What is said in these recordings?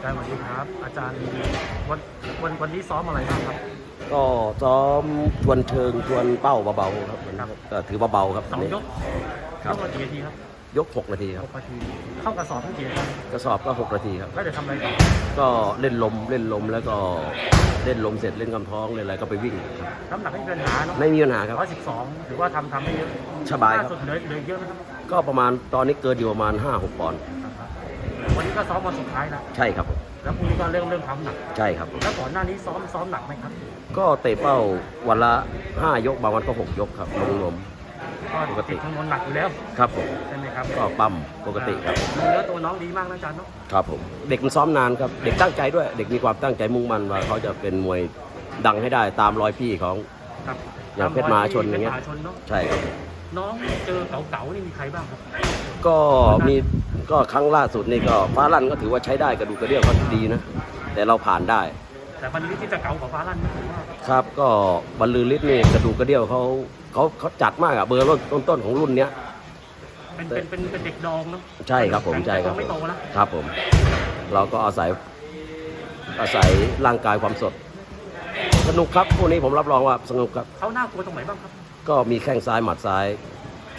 อาจารย์สวัสดีครับ อาจารย์วันวันวันนี้ซ้อมอะไรบ้างครับ ก็ซ้อมทวนเชิงทวนเป้าเบาๆครับวันนี้ครับ ก็ถือว่าเบาครับสองยกครัยบกละกี่นาทีครับยก 6 นาทีคหรับกนาทีเข้ากระสอบทั้งกี่นาทีกระสอบก็ 6 นาทีครับ แล้วเดี๋ยวทำอะไรต่อก็เล่นลมเล่นลมแล้วก็เล่นลมเสร็จเล่นกำท้องเล่นอะไรก็ไปวิ่งครับน้ำหนักไม่มีปัญหาเนาะไม่มีปัญหาครับ ร้อยสิบสองถือว่าทำทำได้เยอะสบายครับ ล่สุดเหลือเหลือเยอะไหมครับก็ประมาณตอนนี้เกินอยู่ประมาณ 5-6 ปอนด์ วันนี้ก็ซ้อมวันสุดท้ายแล้วใช่ครับผมแล้วพรุ่งนี้ก็เริ่มเริ่มทำหนักใช่ครับแล้วก่อนหน้านี้ซ้อมซ้อมหนักไหมครับก็เตะเป้าวันละ 5 ยกบางวันก็ 6 ยกครับลงลม ปกติติดข้างบนหนักอยู่แล้วครับผมใช่ไหมครับก็ปั๊มปกติครับดูเนื้อตัวน้องดีมากนะอาจารย์เนาะครับผมเด็กมันซ้อมนานครับเด็กตั้งใจด้วย เด็กมีความตั้งใจมุ่งมั่นว่าเขาจะเป็นมวยดังให้ได้ตามรอยพี่ของ ครับอย่างเพชรมหาชนอย่างเงี้ย พชรมหาชนเนาะใช่ครับน้องเจอเก๋าๆนี่มีใครบ้างครับก็มี ก็ครั้งล่าสุดนี่ก็ฟ้าลั่นก็ถือว่าใช้ได้กระดูกกระเดี่ยวก็ดีนะ แต่เราผ่านได้ แต่วันนี้ที่จะเก๋ากว่าฟ้าลั่นนะผมว่าครับก็บรรลือฤทธิ์นี่กระดูกกระเดี่ยวเขาเขาเขาจัดมากอะเบอร์ต้นต้นๆของรุ่นเนี้ย เป็นเป็นเป็นเป็นเด็กดองเนาะใช่ครับผมใช่ครับแต่ยังไม่โตแล้วครับผม เราก็อาศัยอาศัยร่างกายความสด สนุกครับพวกนี้ผมรับรองว่าสนุกครับ เขาน่ากลัวตรงไหนบ้างครับ ก็มีแข้งซ้ายหมัดซ้าย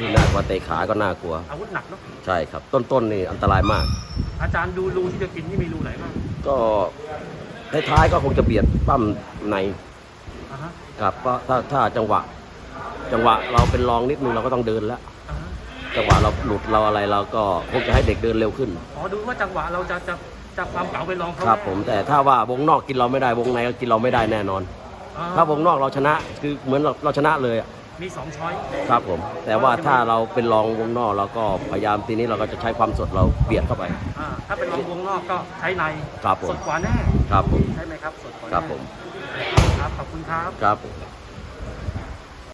ที่น่ากลัวเตะขาก็น่ากลัว อาวุธหนักเนาะใช่ครับ ต้นๆนี่อันตรายมาก อาจารย์ดูรูที่จะกินนี่มีรูไหนบ้างก็ท้ายๆก็คงจะเบียดปั้มในอ่าฮะครับก็ถ้าถ้าจังหวะ จังหวะเราเป็นรองนิดนึงเราก็ต้องเดินแล้ว อ่าฮะจังหวะเราหลุดเราอะไรเราก็คงจะให้เด็กเดินเร็วขึ้น อ๋อดูว่าจังหวะเราจะจะจะความเก๋าไปลองเขาครับแน่ผมแต่ถ้าว่าวงนอกกินเราไม่ได้วงในก็กินเราไม่ได้แน่นอน อ่ถ้าวงนอกเราชนะคือเหมือนเราเราชนะเลยอะ มีสองช้อยครับผม แต่ว่าถ้าเราเป็นรองวงนอกเราก็พยายามทีนี้เราก็จะใช้ความสดเราเบียดเข้าไป อ่าถ้าเป็นรองวงนอกก็ใช้ในครับผม สดกว่าแน่ครับผม ใช่ไหมครับสดกว่าแน่ครับผม ครับขอบคุณครับ ครับ